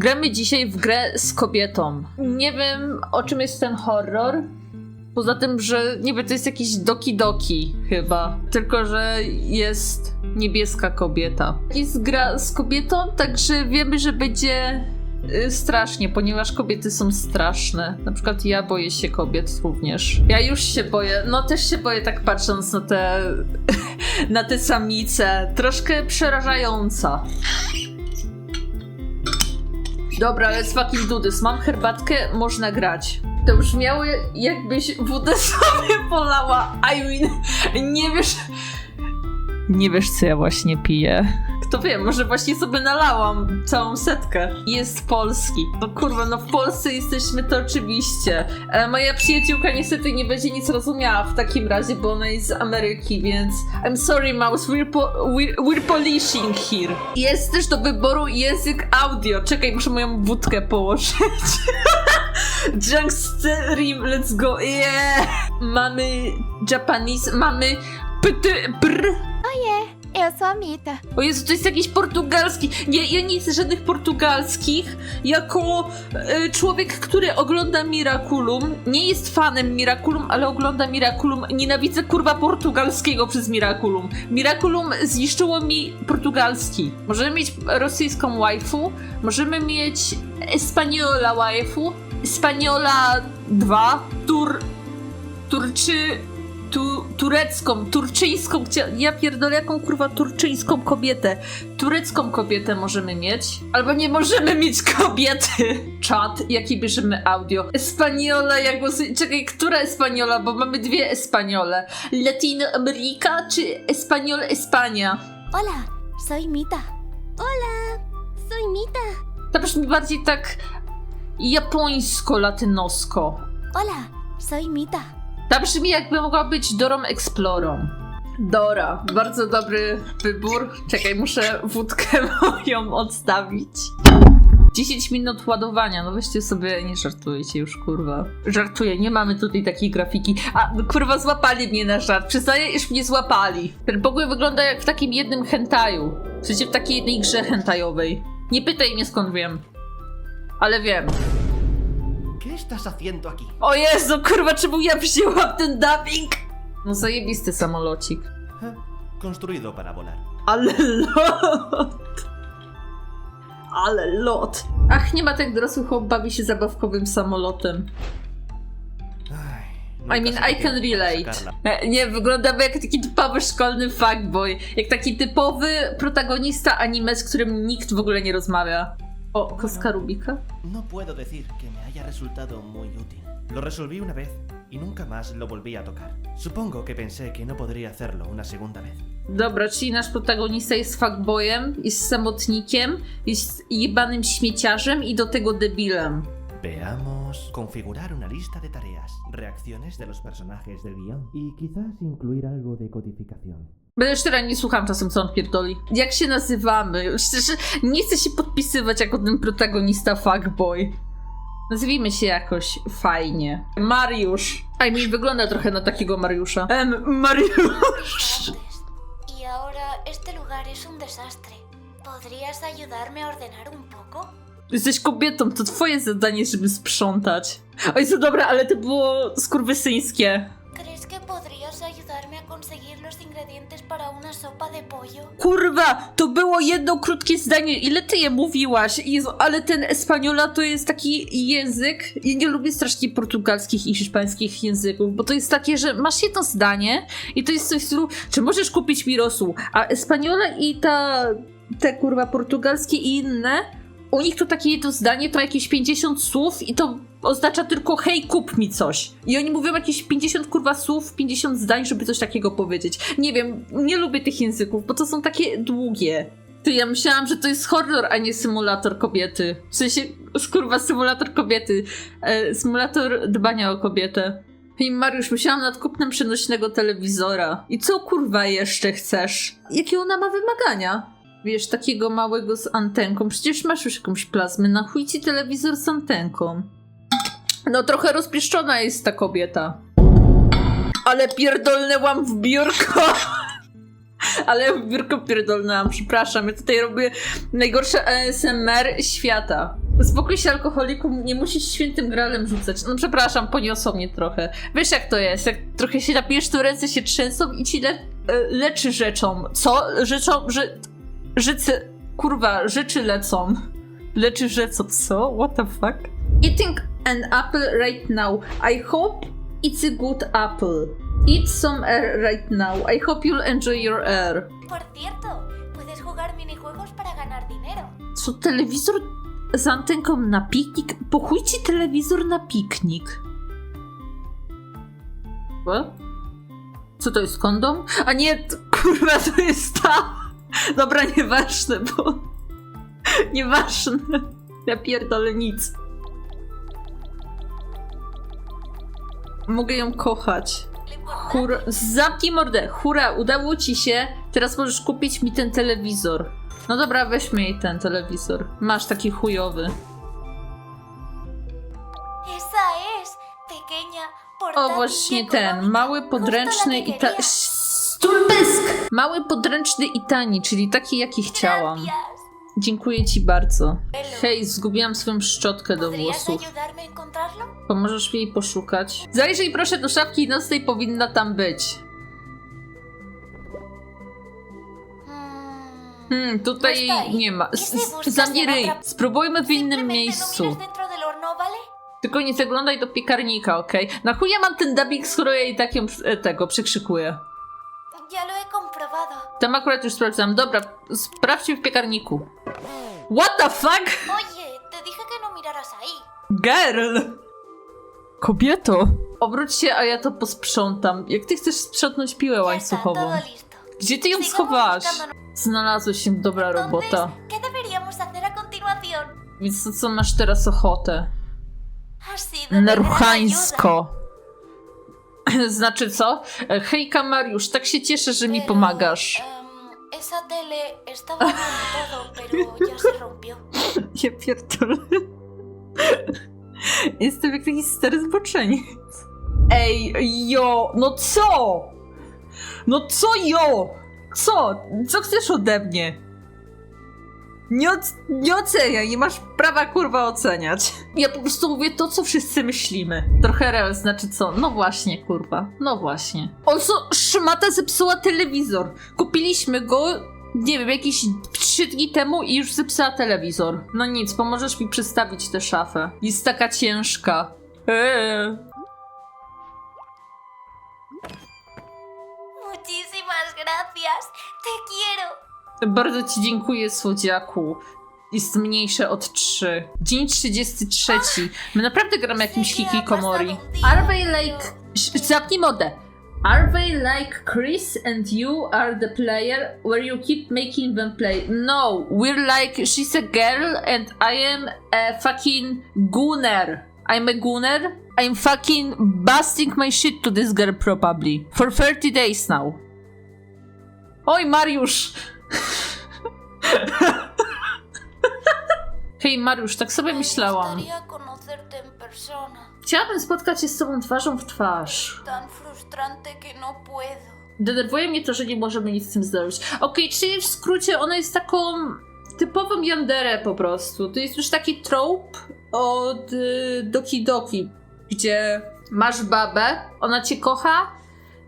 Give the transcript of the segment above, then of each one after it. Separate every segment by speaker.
Speaker 1: Gramy dzisiaj w grę z kobietą. Nie wiem, o czym jest ten horror. Poza tym, że wiem, to jest jakiś Doki Doki chyba. Tylko, że jest niebieska kobieta. Jest gra z kobietą, także wiemy, że będzie y, strasznie, ponieważ kobiety są straszne. Na przykład ja boję się kobiet również. Ja już się boję. No też się boję tak patrząc na te na te samice. Troszkę przerażająca. Dobra, let's fucking do this. Mam herbatkę, można grać. To brzmiało jakbyś wódę sobie polała. I mean, nie wiesz... Nie wiesz, co ja właśnie piję. Kto wie, może właśnie sobie nalałam całą setkę. Jest polski. No kurwa, no w Polsce jesteśmy to oczywiście. E, moja przyjaciółka niestety nie będzie nic rozumiała w takim razie, bo ona jest z Ameryki, więc I'm sorry mouse, we're, po we're, we're polishing here. Jest też do wyboru język audio. Czekaj, muszę moją wódkę położyć. Junk stream, let's go, yeah! Mamy Japanese, mamy pyty, brr.
Speaker 2: Eu sou a Mita.
Speaker 1: O Jezu, to jest jakiś portugalski. Nie, ja nie chcę żadnych portugalskich. Jako e, człowiek, który ogląda Miraculum, nie jest fanem Miraculum, ale ogląda Miraculum. Nienawidzę kurwa portugalskiego przez Miraculum. Miraculum zniszczyło mi portugalski. Możemy mieć rosyjską waifu, możemy mieć Espaniola waifu, Spaniola 2, Tur... Turczy... Tu, turecką, turczyńską, ja pierdolę jaką kurwa turczyńską kobietę. Turecką kobietę możemy mieć, albo nie możemy mieć kobiety. Czat, jaki bierzemy audio. Espaniola, jak głosuje, czekaj, która Espaniola, bo mamy dwie Espaniole. Latinoameryka czy Espanol Espania?
Speaker 2: Hola, soy Mita. Hola, soy Mita.
Speaker 1: To brzmi bardziej tak japońsko-latynosko.
Speaker 2: Hola, soy Mita.
Speaker 1: Ta brzmi jakby mogła być Dorą Explorą. Dora, bardzo dobry wybór. Czekaj, muszę wódkę moją odstawić. 10 minut ładowania, no weźcie sobie, nie żartujcie już, kurwa. Żartuję, nie mamy tutaj takiej grafiki. A, no, kurwa, złapali mnie na żart. Przyznaję, iż mnie złapali. Ten pokój wygląda jak w takim jednym hentaju. W sensie w takiej jednej grze hentajowej. Nie pytaj mnie skąd wiem. Ale wiem.
Speaker 3: ¿Qué estás haciendo aquí?
Speaker 1: O Jezu, kurwa, czemu ja wzięłam ten dubbing? No zajebisty samolocik.
Speaker 3: Construido para volar.
Speaker 1: Ale lot! Ale lot! Ach, nie ma tak dorosły chłop bawi się zabawkowym samolotem. I mean, I can relate. E, Nie, wyglądamy jak taki typowy szkolny fuckboy. Jak taki typowy protagonista anime, z którym nikt w ogóle nie rozmawia. O, kostka Rubika?
Speaker 3: No puedo decir que me haya resultado muy útil. Lo resolví una vez y nunca más lo volví a tocar. Supongo que pensé que no podría hacerlo una segunda vez.
Speaker 1: Dobra, czyli nasz protagonista jest fuckboyem, jest samotnikiem, jest jebanym śmieciarzem i do tego debilem.
Speaker 3: Veamos. Configurar una lista de tareas, reacciones de los personajes del guión y quizás incluir algo de codificación.
Speaker 1: Będę szczera, nie słucham czasem, co on pierdoli. Jak się nazywamy? Szczerze, nie chcę się podpisywać jako ten protagonista fuckboy. Nazwijmy się jakoś fajnie. Mariusz. I mean, wygląda trochę na takiego Mariusza. Em, Mariusz.
Speaker 2: Y ahora este lugar es un desastre. ¿Podrías ayudarme a ordenar un poco?
Speaker 1: Jesteś kobietą, to twoje zadanie, żeby sprzątać. Oj, co dobra, ale to było skurwysyńskie.
Speaker 2: ¿Crees que podrías ayudarme a conseguir los ingredientes para una sopa de pollo?
Speaker 1: Kurwa, to było jedno krótkie zdanie. Ile ty je mówiłaś? Jezu, ale ten Espaniola to jest taki język. Ja nie lubię strasznie portugalskich i hiszpańskich języków, bo to jest takie, że masz jedno zdanie i to jest coś w stylu, czy możesz kupić mi rosół? A Espaniola i ta, te kurwa portugalskie i inne, u nich to takie jedno zdanie to jakieś 50 słów i to oznacza tylko hej, kup mi coś. I oni mówią jakieś 50 kurwa słów, 50 zdań, żeby coś takiego powiedzieć. Nie wiem, nie lubię tych języków, bo to są takie długie. Ty, ja myślałam, że to jest horror, a nie symulator kobiety. W sensie, kurwa, symulator kobiety. E, symulator dbania o kobietę. I Mariusz, myślałam nad kupnem przenośnego telewizora. I co kurwa jeszcze chcesz? Jakie ona ma wymagania? Wiesz, takiego małego z antenką. Przecież masz już jakąś plazmę. Na chuj ci telewizor z antenką. No trochę rozpieszczona jest ta kobieta. Ale pierdolnęłam w biurko. Ale w biurko pierdolnęłam, przepraszam. Ja tutaj robię najgorsze ASMR świata. Uspokój się alkoholiku, nie musisz świętym gralem rzucać. No przepraszam, poniosło mnie trochę. Wiesz jak to jest, jak trochę się napijesz, to ręce się trzęsą i ci le e, leczy rzeczą. Co? Rzeczą, że... Życy... Kurwa, rzeczy lecą. Leczy rzeczą, co? What the fuck? Eating an apple right now. I hope it's a good apple. Eat some air right now. I hope you'll enjoy your air.
Speaker 2: Por cierto, puedes jugar minijuegos para ganar dinero.
Speaker 1: Co, telewizor z antenką na piknik? Po chuj ci telewizor na piknik? Co? Co to jest kondom? A nie, kurwa, to jest ta! Dobra, nieważne, bo... Nieważne. Ja pierdolę nic. Mogę ją kochać. Hura, zamknij mordę. Hura, udało ci się. Teraz możesz kupić mi ten telewizor. No dobra, weźmy jej ten telewizor. Masz taki chujowy. O, właśnie ten. Mały, podręczny i ta... Stulbysk! Mały, podręczny i tani, czyli taki, jaki chciałam. Dziękuję ci bardzo. Hej, zgubiłam swoją szczotkę do
Speaker 2: ¿Podrías
Speaker 1: włosów. Pomożesz mi jej poszukać? Zajrzyj proszę do szafki nocnej, powinna tam być.
Speaker 2: Mm.
Speaker 1: Hmm, tutaj
Speaker 2: No está ahí.
Speaker 1: nie ma.
Speaker 2: ¿Qué se
Speaker 1: S-
Speaker 2: busca
Speaker 1: Zamknij
Speaker 2: en
Speaker 1: ryj.
Speaker 2: otra-
Speaker 1: Spróbujmy w innym miejscu.
Speaker 2: no.
Speaker 1: Tylko nie zaglądaj do piekarnika, okej? Na chuj ja mam ten dubbing, skoro ja i tak ją e, tego przykrzykuję.
Speaker 2: Ya lo he comprobado.
Speaker 1: Tam akurat już sprawdzam. Dobra, sprawdźmy w piekarniku. What the fuck?
Speaker 2: Oye, te dije que no miraras ahí.
Speaker 1: Girl! Kobieto! Obróć się, a ja to posprzątam. Jak ty chcesz sprzątnąć piłę
Speaker 2: Ya está,
Speaker 1: łańcuchową?
Speaker 2: todo listo.
Speaker 1: Gdzie ty ją
Speaker 2: Sigamos
Speaker 1: schowałaś?
Speaker 2: buscando-
Speaker 1: Znalazłeś się, dobra
Speaker 2: Entonces,
Speaker 1: robota.
Speaker 2: ¿qué deberíamos hacer a continuación?
Speaker 1: Więc to co masz teraz ochotę?
Speaker 2: Has sido de gran
Speaker 1: Nerchańsko. Znaczy co? Hejka Mariusz, tak się cieszę, że mi pomagasz.
Speaker 2: esa tele estaba bien y todo, pero ya se rompió.
Speaker 1: Ja pierdolę. Jestem jak taki stary zboczeniec. Ej, jo, no co? No co jo? Co? Co chcesz ode mnie? Nie, oc- nie oceniaj, nie masz prawa kurwa oceniać. Ja po prostu mówię to, co wszyscy myślimy. Trochę real, znaczy co? No właśnie, kurwa. No właśnie. Also, szmata zepsuła telewizor. Kupiliśmy go, nie wiem, jakieś 3 dni temu i już zepsuła telewizor. No nic, pomożesz mi przestawić tę szafę. Jest taka ciężka. Eee.
Speaker 2: Muchísimas gracias. Te quiero.
Speaker 1: Bardzo ci dziękuję, słodziaku. Jest mniejsze od 3. Dzień 33. My naprawdę gramy jakimś hikikomori. Are they like... Zapnij modę. Are they like Chris and you are the player where you keep making them play? No, we're like she's a girl and I am a fucking gooner. I'm a gooner. I'm fucking busting my shit to this girl probably. For 30 days now. Oj, Mariusz! Hej, Mariusz, tak sobie myślałam. Chciałabym spotkać się z tobą twarzą w twarz.
Speaker 2: No.
Speaker 1: Denerwuje mnie to, że nie możemy nic z tym zrobić. Okej, czyli w skrócie ona jest taką typową yanderę po prostu. To jest już taki trope od y, Doki Doki, gdzie masz babę, ona cię kocha,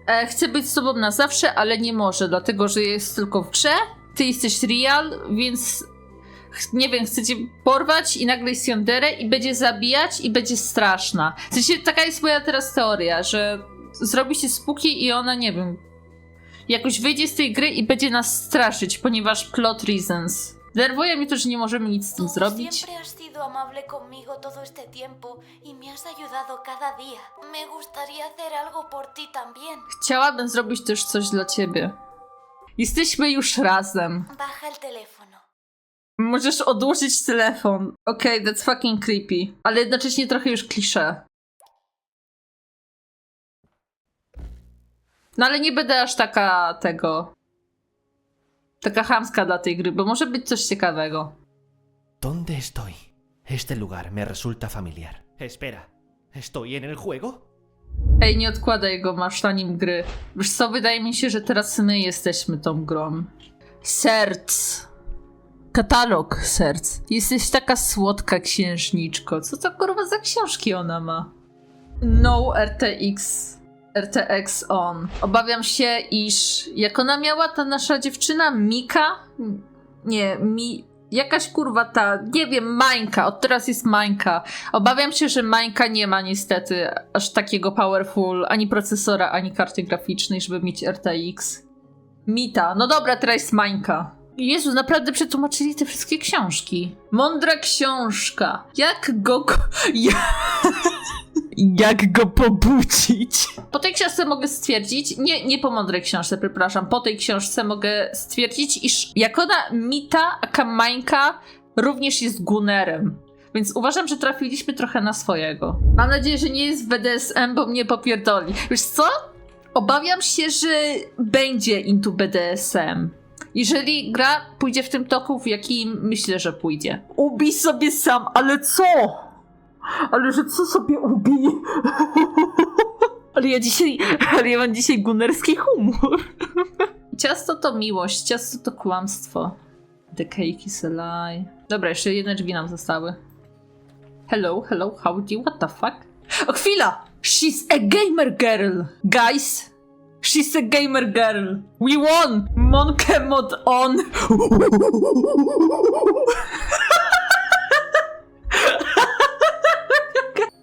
Speaker 1: e, chce być z tobą na zawsze, ale nie może, dlatego że jest tylko w grze. Ty jesteś real, więc ch- nie wiem, chce cię porwać i nagle jest yanderę i będzie zabijać i będzie straszna. W sensie taka jest moja teraz teoria, że zrobi się spuki i ona, nie wiem, jakoś wyjdzie z tej gry i będzie nas straszyć, ponieważ plot reasons. Denerwuje mnie to, że nie możemy nic z tym zrobić.
Speaker 2: siempre has sido amable conmigo todo este tiempo y me has ayudado cada día. Me gustaría hacer algo por ti también.
Speaker 1: Chciałabym zrobić też coś dla ciebie. Jesteśmy już razem.
Speaker 2: Baja el teléfono.
Speaker 1: Możesz odłożyć telefon. Okej, that's fucking creepy. Ale jednocześnie trochę już klisze. No ale nie będę aż taka tego. Taka chamska dla tej gry, bo może być coś ciekawego.
Speaker 3: ¿Dónde estoy? Este lugar me resulta familiar. Espera, ¿estoy en el juego?
Speaker 1: Ej, nie odkładaj go, masz na nim gry. Wiesz co, wydaje mi się, że teraz my jesteśmy tą grą. Serc. Katalog serc. Jesteś taka słodka księżniczko. Co to kurwa za książki ona ma? No RTX. RTX on. Obawiam się, iż jak ona miała ta nasza dziewczyna Mika? Nie, mi. Jakaś kurwa ta, nie wiem, Mańka, od teraz jest Mańka. Obawiam się, że Mańka nie ma niestety aż takiego powerful ani procesora, ani karty graficznej, żeby mieć RTX. Mita, no dobra, teraz jest Mańka. Jezu, naprawdę przetłumaczyli te wszystkie książki. Mądra książka. Jak go. Ja... Jak go pobudzić? Po tej książce mogę stwierdzić, nie, nie po mądrej książce, przepraszam, po tej książce mogę stwierdzić, iż Jakona Mita Akamańka również jest Gunerem. Więc uważam, że trafiliśmy trochę na swojego. Mam nadzieję, że nie jest w BDSM, bo mnie popierdoli. Wiesz co? Obawiam się, że będzie into BDSM. Jeżeli gra pójdzie w tym toku, w jakim myślę, że pójdzie. Ubij sobie sam, ale co? Ale że co sobie ubij? Ale ja dzisiaj, ale ja mam dzisiaj gunerski humor. Ciasto to miłość, ciasto to kłamstwo. The cake is a lie. Dobra, jeszcze jedne drzwi nam zostały. Hello, hello, how do you, what the fuck? O, chwila! She's a gamer girl! Guys, she's a gamer girl! We won! Monke mod on!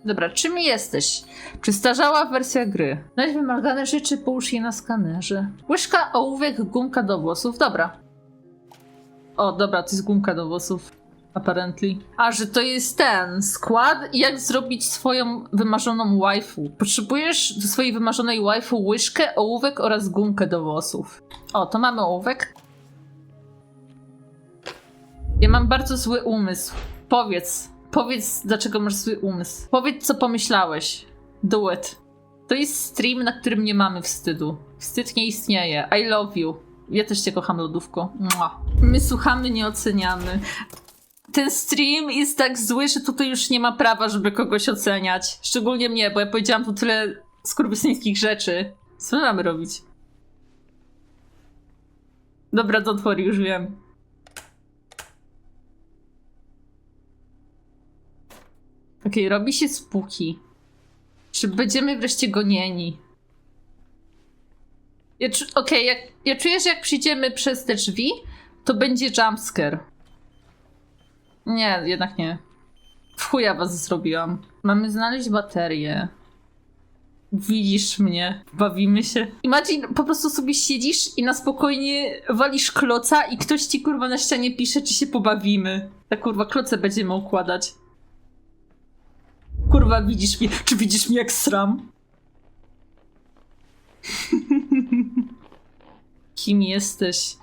Speaker 1: Dobra, czym jesteś? Przystarzała wersja gry. Znajdź wymagane rzeczy, połóż je na skanerze. Łyżka, ołówek, gumka do włosów. Dobra. O, dobra, to jest gumka do włosów. Apparently. A, że to jest ten skład, jak zrobić swoją wymarzoną waifu. Potrzebujesz do swojej wymarzonej waifu łyżkę, ołówek oraz gumkę do włosów. O, to mamy ołówek. Ja mam bardzo zły umysł. Powiedz. Powiedz, dlaczego masz zły umysł. Powiedz, co pomyślałeś. Do it. To jest stream, na którym nie mamy wstydu. Wstyd nie istnieje. I love you. Ja też cię kocham, lodówko. Mua. My słuchamy, nie oceniamy. Ten stream jest tak zły, że tutaj już nie ma prawa, żeby kogoś oceniać. Szczególnie mnie, bo ja powiedziałam tu tyle skurwysyńskich rzeczy. Co my mamy robić? Dobra, don't worry, już wiem. Okej, robi się spóki. Czy będziemy wreszcie gonieni? Ja czu- Okej, jak, ja czuję, że jak przyjdziemy przez te drzwi, to będzie jumpscare. Nie, jednak nie. W chuja was zrobiłam. Mamy znaleźć baterię. Widzisz mnie, bawimy się. Imagine, po prostu sobie siedzisz i na spokojnie walisz kloca i ktoś ci kurwa na ścianie pisze, czy się pobawimy. Tak kurwa, kloce będziemy układać. Kurwa, widzisz mnie, czy widzisz mnie jak sram? Kim jesteś?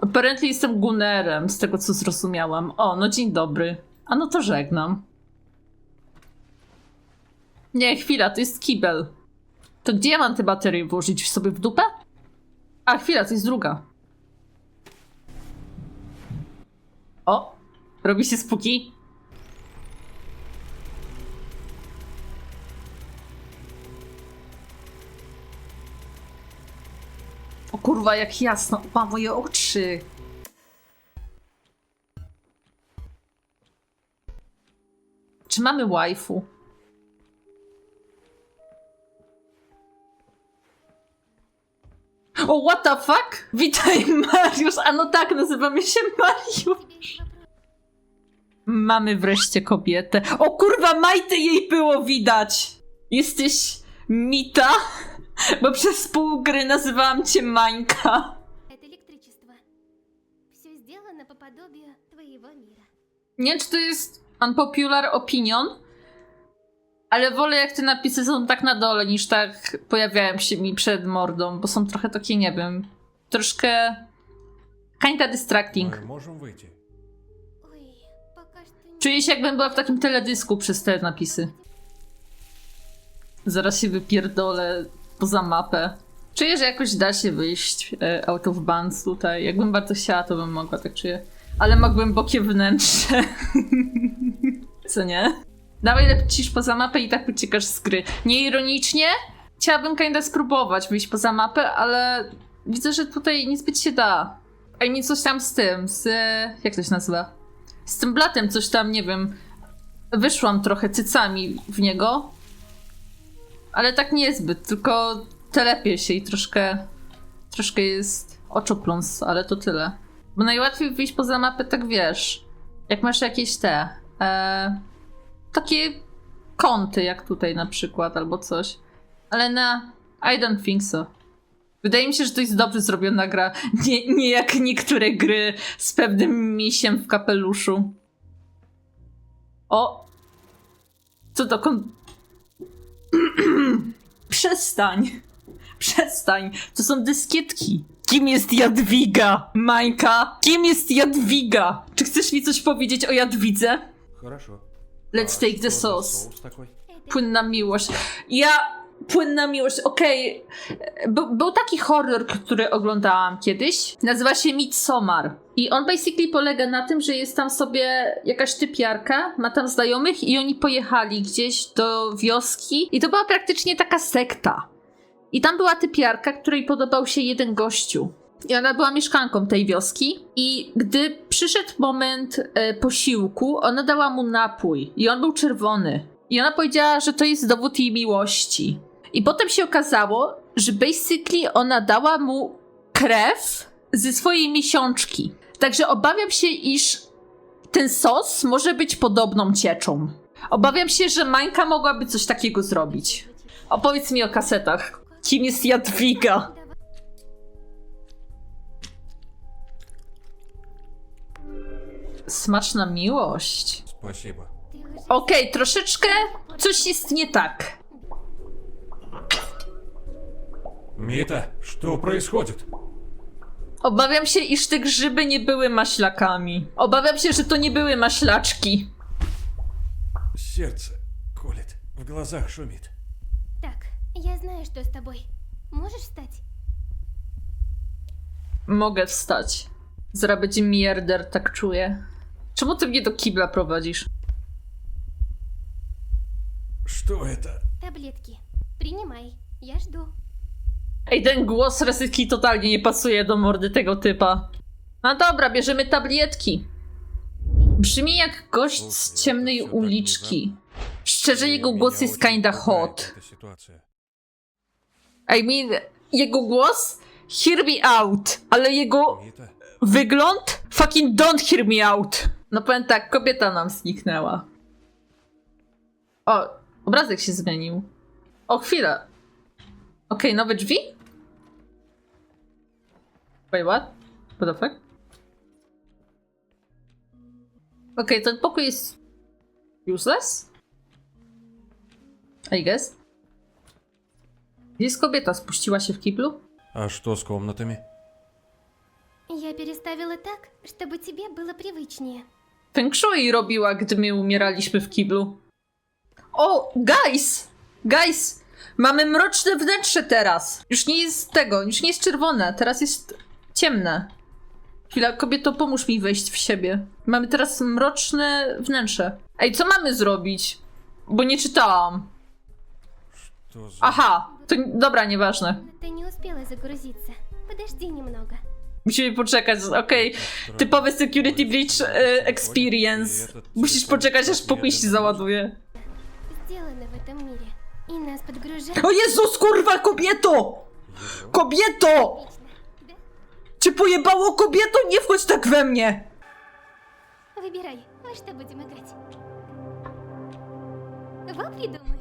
Speaker 1: Apparently jestem Gunerem, z tego co zrozumiałam. O, no dzień dobry. A no to żegnam. Nie, chwila, to jest kibel. To gdzie ja mam te baterie włożyć? Sobie w dupę? A, chwila, to jest druga. O, robi się spuki. O kurwa, jak jasno. Ma moje oczy. Czy mamy waifu? O, what the fuck? Witaj, Mariusz. A no tak, nazywamy się Mariusz. Mamy wreszcie kobietę. O kurwa, Majty jej było widać. Jesteś Mita? Bo przez pół gry nazywałam cię Mańka.
Speaker 4: Это электричество. Все сделано по подобию твоего мира.
Speaker 1: Nie wiem, czy to jest unpopular opinion, ale wolę jak te napisy są tak na dole, niż tak pojawiają się mi przed mordą, bo są trochę takie, nie wiem, troszkę kinda distracting.
Speaker 5: Мы можем выйти.
Speaker 4: Ой, пока что не...
Speaker 1: Czuję się jakbym była w takim teledysku przez te napisy. Zaraz się wypierdolę poza mapę. Czuję, że jakoś da się wyjść e, out of bounds tutaj. Jakbym bardzo chciała, to bym mogła, tak czuję. Ale ma głębokie wnętrze. Co nie? Dawaj lecisz poza mapę i tak uciekasz z gry. Nieironicznie chciałabym kinda spróbować wyjść poza mapę, ale widzę, że tutaj niezbyt się da. A i mi coś tam z tym, z... jak to się nazywa? Z tym blatem coś tam, nie wiem, wyszłam trochę cycami w niego, ale tak niezbyt, tylko telepię się i troszkę, troszkę jest oczopląs, ale to tyle. Bo najłatwiej wyjść poza mapę, tak wiesz, jak masz jakieś te, e, takie kąty, jak tutaj na przykład, albo coś. Ale na, I don't think so. Wydaje mi się, że to jest dobrze zrobiona gra, nie, nie jak niektóre gry z pewnym misiem w kapeluszu. O! Co kon... Przestań! Przestań! To są dyskietki! Kim jest Jadwiga? Mańka? Kim jest Jadwiga? Czy chcesz mi coś powiedzieć o Jadwidze?
Speaker 5: Хорошо.
Speaker 1: Let's
Speaker 5: А
Speaker 1: take the
Speaker 5: что за
Speaker 1: sauce.
Speaker 5: соус такой?
Speaker 4: Это
Speaker 1: Płynna miłość. Ja. Płynna miłość, okej. Był, był taki horror, który oglądałam kiedyś. Nazywa się Midsommar. I on basically polega na tym, że jest tam sobie jakaś typiarka, ma tam znajomych i oni pojechali gdzieś do wioski. I to była praktycznie taka sekta. I tam była typiarka, której podobał się jeden gościu. I ona była mieszkanką tej wioski. I gdy przyszedł moment e, posiłku, ona dała mu napój. I on był czerwony. I ona powiedziała, że to jest dowód jej miłości. I potem się okazało, że basically ona dała mu krew ze swojej miesiączki. Także obawiam się, iż ten sos może być podobną cieczą. Obawiam się, że Mańka mogłaby coś takiego zrobić. Opowiedz mi o kasetach. Kim jest Jadwiga? Smaczna miłość.
Speaker 5: Спасибо.
Speaker 4: ты уже
Speaker 1: Okej, troszeczkę coś jest nie tak.
Speaker 5: Мита, что происходит?
Speaker 1: Obawiam się, iż te grzyby nie były maślakami. Obawiam się, że to nie były maślaczki.
Speaker 5: Сердце колет, в глазах шумит.
Speaker 4: Так, я знаю, что с тобой. Можешь встать?
Speaker 1: Mogę wstać. Zrobić mierder, tak czuję. Czemu ty mnie do kibla prowadzisz?
Speaker 5: Что это?
Speaker 4: Таблетки. Принимай. Я жду.
Speaker 1: Ej, ten głos Resyki totalnie nie pasuje do mordy tego typa. No dobra, bierzemy tablietki. Brzmi jak gość z ciemnej uliczki. Szczerze, jego głos jest kinda hot. I mean, jego głos? Hear me out. Ale jego wygląd? Fucking don't hear me out. No powiem tak, kobieta nam zniknęła. O, obrazek się zmienił. O, chwila. Okej, okay, nowe drzwi? Wait, what? What the fuck? Okej, ten pokój jest useless? I guess. Gdzie jest kobieta? Spuściła się w kiblu?
Speaker 5: а что с комнатами?
Speaker 4: Я переставила так, чтобы тебе было привычнее.
Speaker 1: Feng Shui robiła, gdy my umieraliśmy w kiblu. O, guys! Guys! Mamy mroczne wnętrze teraz! Już nie jest tego, już nie jest czerwone, teraz jest ciemne. Chwila, kobieto, pomóż mi wejść w siebie. Mamy teraz mroczne wnętrze. Ej, co mamy zrobić? Bo nie czytałam.
Speaker 5: Что за...
Speaker 1: Aha, to dobra, nieważne.
Speaker 4: Ты не успела загрузиться. Подожди немного.
Speaker 1: Musimy poczekać, okej. Typowy security breach e, experience. Musisz poczekać, aż pokój się załaduje.
Speaker 4: Сделано в этом мире. И нас подгружают.
Speaker 1: O Jezus, kurwa, kobieto! Kobieto!
Speaker 4: Отлично. Да?
Speaker 1: Cię pojebało, kobieto? Nie wchodź tak we mnie!
Speaker 4: Выбирай, во что будем играть. Вот придумай.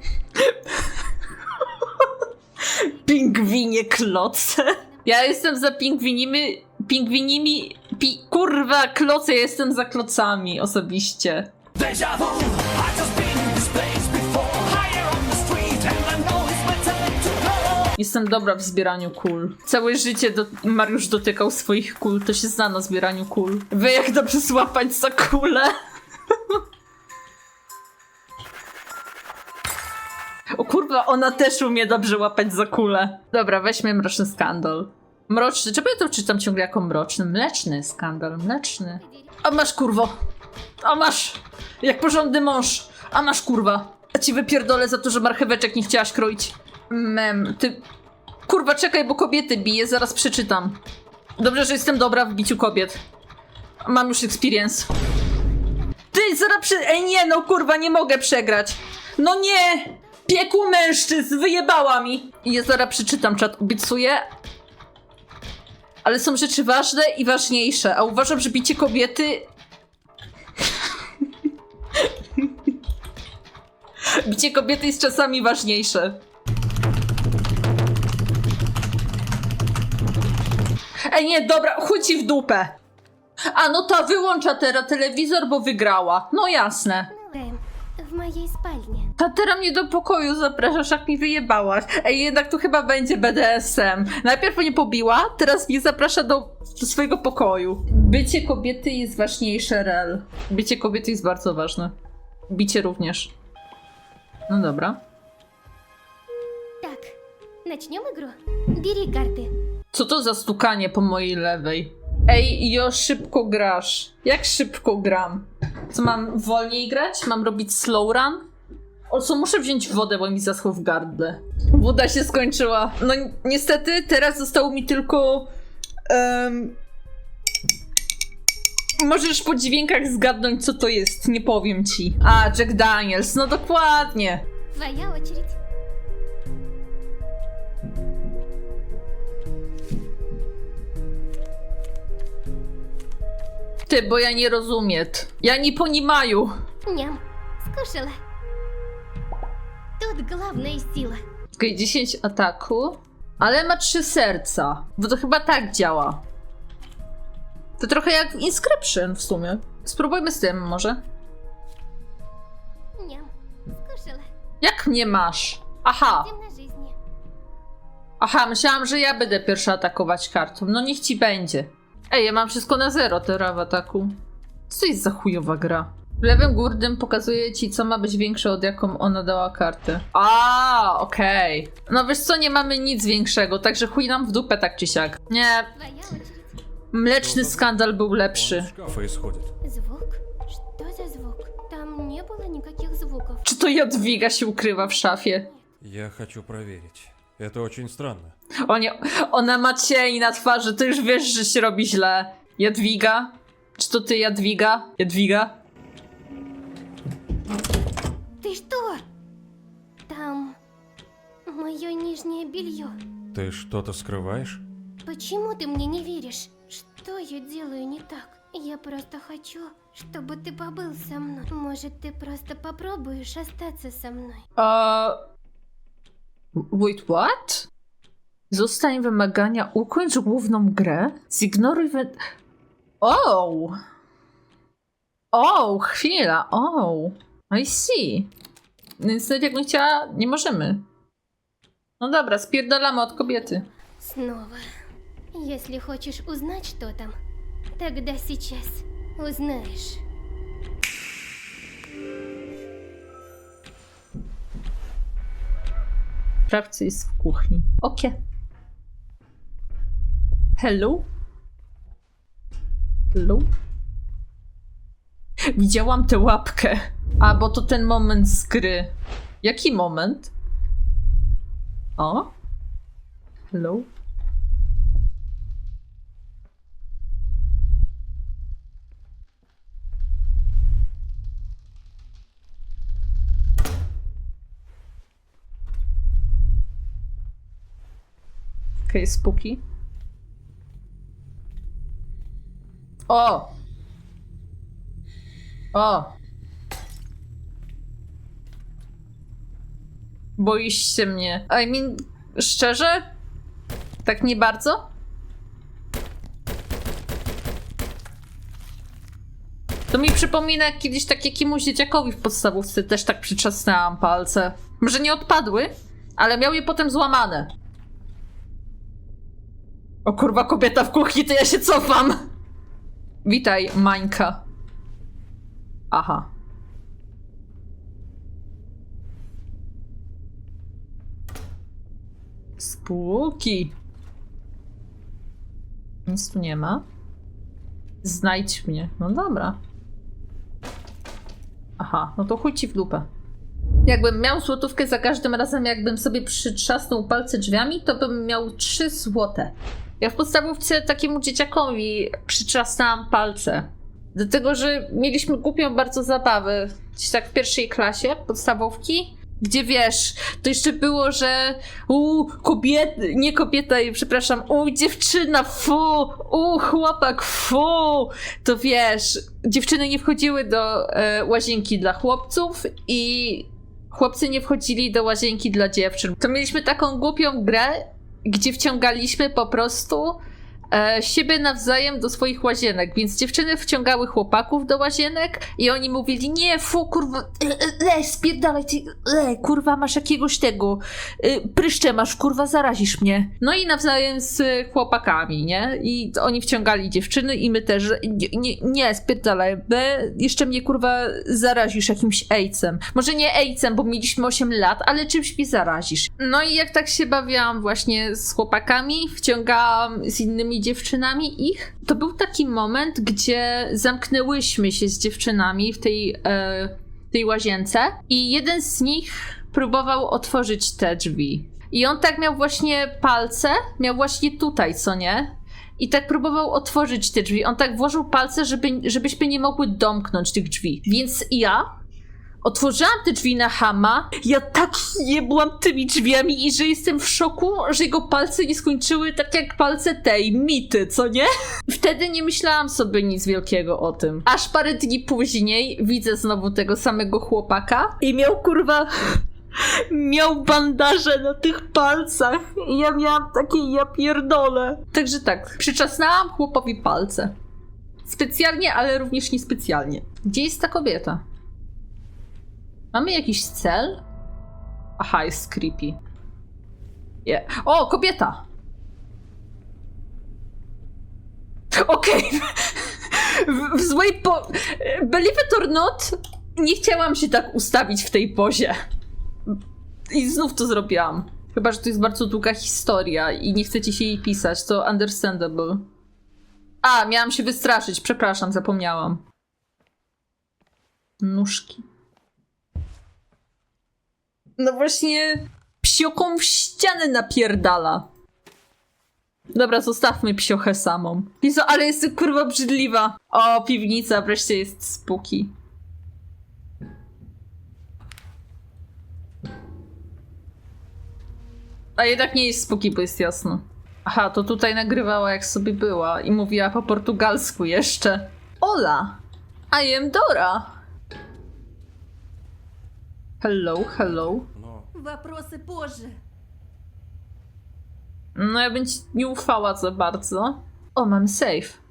Speaker 1: Pingwinie kloce. Ja jestem za pingwinimi... Pingwinimi... Pi, kurwa, kloce, ja jestem za klocami osobiście. Jestem dobra w zbieraniu kul. Całe życie do... Mariusz dotykał swoich kul, to się zna na zbieraniu kul. Wy jak dobrze złapać za kulę. O kurwa, ona też umie dobrze łapać za kulę. Dobra, weźmy mroczny skandal. Mroczny, czemu ja to czytam ciągle jako mroczny? Mleczny skandal, mleczny. A masz kurwo! A masz! Jak porządny mąż! A masz kurwa! A ci wypierdolę za to, że marcheweczek nie chciałaś kroić. Mem, ty... Kurwa, czekaj, bo kobiety bije, zaraz przeczytam. Dobrze, że jestem dobra w biciu kobiet. Mam już experience. Ty, zaraz przy... Ej, nie, no kurwa, nie mogę przegrać. No nie! Piekło mężczyzn, wyjebała mi. Ja zaraz przeczytam czat, obiecuję. Ale są rzeczy ważne i ważniejsze, a uważam, że bicie kobiety... bicie kobiety jest czasami ważniejsze. Ej, nie, dobra, chuj ci w dupę. A no ta wyłącza teraz telewizor, bo wygrała. No jasne.
Speaker 4: Эм, в моей спальне.
Speaker 1: Tatera mnie do pokoju zapraszasz, jak mi wyjebałaś. Ej, jednak tu chyba będzie BDSM. Najpierw mnie pobiła, teraz mnie zaprasza do, do swojego pokoju. Bycie kobiety jest ważniejsze, Rel. Bycie kobiety jest bardzo ważne. Bicie również. No dobra.
Speaker 4: Так, начнем игру? Бери карты.
Speaker 1: Co to za stukanie po mojej lewej? Ej, jo, szybko grasz. Jak szybko gram? Co mam wolniej grać? Mam robić slow run? O co muszę wziąć wodę, bo mi zaschło w gardle. Woda się skończyła. No ni niestety teraz zostało mi tylko. Um, możesz po dźwiękach zgadnąć, co to jest. Nie powiem ci. A, Jack Daniels, no dokładnie.
Speaker 4: Vay ya.
Speaker 1: Ty, bo ja nie rozumiem. Ja nie понимаю.
Speaker 4: Ням, скушала. Тут главная сила.
Speaker 1: Okej, 10 ataku, ale ma 3 serca. Bo to chyba tak działa. To trochę jak w Inscription w sumie. Spróbujmy z tym może.
Speaker 4: Ням, скушала.
Speaker 1: Jak nie masz? Aha,
Speaker 4: Идем на жизни.
Speaker 1: aha, myślałam, że ja będę pierwsza atakować kartą. No niech ci będzie. Ej, ja mam wszystko na zero teraz w ataku. Co to jest za chujowa gra? W lewym górnym pokazuje ci, co ma być większe, od jaką ona dała kartę. A, okej. No wiesz co, nie mamy nic większego, także chuj nam w dupę tak czy siak. Nie,
Speaker 4: Твоя очередь.
Speaker 1: Mleczny skandal był
Speaker 5: Он
Speaker 1: lepszy.
Speaker 5: из шкафа исходит.
Speaker 4: Звук? Что за звук? Там не было никаких звуков.
Speaker 1: Czy to Jadwiga się ukrywa w szafie?
Speaker 5: Я хочу проверить. Это очень странно.
Speaker 1: O nie, ona ma cień na twarzy, to już wiesz, że się robi źle. Jadwiga? Czy to ty Jadwiga? Jadwiga?
Speaker 4: Ты что? Там мое нижнее белье.
Speaker 5: Ты что-то скрываешь?
Speaker 4: Почему ты мне не веришь? Что я делаю не так? Я просто хочу, чтобы ты побыл со мной. Может, ты просто попробуешь остаться со мной?
Speaker 1: Uh... Wait, what? Zostań wymagania, ukończ główną grę, zignoruj wy... Oh! Oh, chwila, oh. I see. Więc nawet jakbym chciała, nie możemy. No dobra, spierdalamy od kobiety.
Speaker 4: Снова. Если хочешь узнать, что там, тогда сейчас узнаешь.
Speaker 1: Sprawca jest w kuchni. Okie. Hello? Hello? Widziałam tę łapkę. A, bo to ten moment z gry. Jaki moment? O? Hello? Okej, okay, spooky. O! O! Boisz się mnie. I mean, szczerze? Tak nie bardzo? To mi przypomina kiedyś tak jakiemuś dzieciakowi w podstawówce też tak przyczasnęłam palce. Może nie odpadły, ale miał je potem złamane. O kurwa, kobieta w kuchni, to ja się cofam. Witaj, Mańka. Aha. Spółki. Nic tu nie ma. Znajdź mnie. No dobra. Aha, no to chuj ci w dupę. Jakbym miał złotówkę za każdym razem, jakbym sobie przytrzasnął palce drzwiami, to bym miał trzy złote. Ja w podstawówce takiemu dzieciakowi przytrzasnęłam palce. Dlatego, że mieliśmy głupią bardzo zabawę. Gdzieś tak w pierwszej klasie podstawówki. Gdzie wiesz, to jeszcze było, że u kobieta, nie kobieta, przepraszam, u dziewczyna, fu, u chłopak, fu. To wiesz, dziewczyny nie wchodziły do e, łazienki dla chłopców i chłopcy nie wchodzili do łazienki dla dziewczyn. To mieliśmy taką głupią grę, gdzie wciągaliśmy po prostu e, siebie nawzajem do swoich łazienek, więc dziewczyny wciągały chłopaków do łazienek i oni mówili, nie, fu, kurwa, e, e, spierdalaj ty, e, kurwa, masz jakiegoś tego, e, pryszcze masz, kurwa, zarazisz mnie. No i nawzajem z chłopakami, nie? I oni wciągali dziewczyny i my też, nie, nie, nie spierdalaj, jeszcze mnie, kurwa, zarazisz jakimś ejcem. Może nie ejcem, bo mieliśmy 8 lat, ale czymś mnie zarazisz. No i jak tak się bawiłam właśnie z chłopakami, wciągałam z innymi dziewczynami ich, to był taki moment, gdzie zamknęłyśmy się z dziewczynami w tej, e, tej łazience i jeden z nich próbował otworzyć te drzwi. I on tak miał właśnie palce, miał właśnie tutaj, co nie? I tak próbował otworzyć te drzwi. On tak włożył palce, żeby, żebyśmy nie mogły domknąć tych drzwi. Więc ja otworzyłam te drzwi na Hama. Ja tak jebłam tymi drzwiami i że jestem w szoku, że jego palce nie skończyły tak jak palce tej mity, co nie? Wtedy nie myślałam sobie nic wielkiego o tym. Aż parę dni później widzę znowu tego samego chłopaka i miał kurwa miał bandaże na tych palcach. I ja miałam takie ja pierdolę. Także tak, przyczasnęłam chłopowi palce. Specjalnie, ale również niespecjalnie. Gdzie jest ta kobieta? Mamy jakiś cel? Aha, jest creepy. Yeah. O, kobieta! Okej. W, w złej po... Believe it or not, nie chciałam się tak ustawić w tej pozie. I znów to zrobiłam. Chyba, że to jest bardzo długa historia i nie chcecie się jej pisać, to understandable. A, miałam się wystraszyć, przepraszam, zapomniałam. Nóżki. No właśnie, psioką w ścianę napierdala. Dobra, zostawmy psiochę samą. Jezu, ale jest kurwa brzydliwa. O, piwnica wreszcie jest spuki. A jednak nie jest spuki, bo jest jasno. Aha, to tutaj nagrywała jak sobie była i mówiła po portugalsku jeszcze. Ola, I am Dora. Hello, hello.
Speaker 5: Но
Speaker 6: Вопросы позже.
Speaker 1: No ja bym ci nie ufała za bardzo. O, mam safe.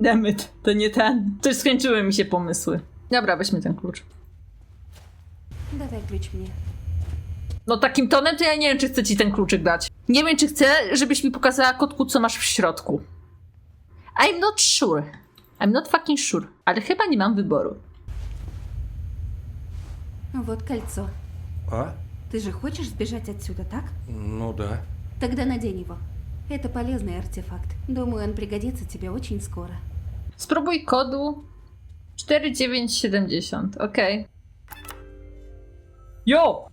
Speaker 1: Dammit, to nie ten. To już skończyły mi się pomysły. Dobra, weźmy ten klucz.
Speaker 6: Давай ключ мне.
Speaker 1: No takim tonem to ja nie wiem, czy chcę ci ten kluczyk dać. Nie wiem, czy chcę, żebyś mi pokazała kotku, co masz w środku. I'm not sure. I'm not fucking sure. Ale chyba nie mam wyboru.
Speaker 6: Вот кольцо.
Speaker 5: А?
Speaker 6: Ты же хочешь сбежать отсюда, так?
Speaker 5: Ну да.
Speaker 6: Тогда надень его. Это полезный артефакт. Думаю, он пригодится тебе очень скоро.
Speaker 1: Spróbuj kodu 4970. Okej. Jo!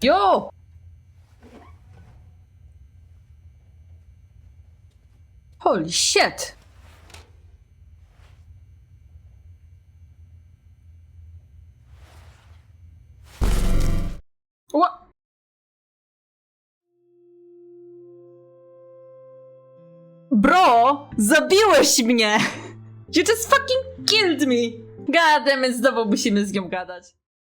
Speaker 1: Jo! Holy shit! Bro! Zabiłeś mnie! You just fucking killed me! Gademy, znowu musimy z nią gadać.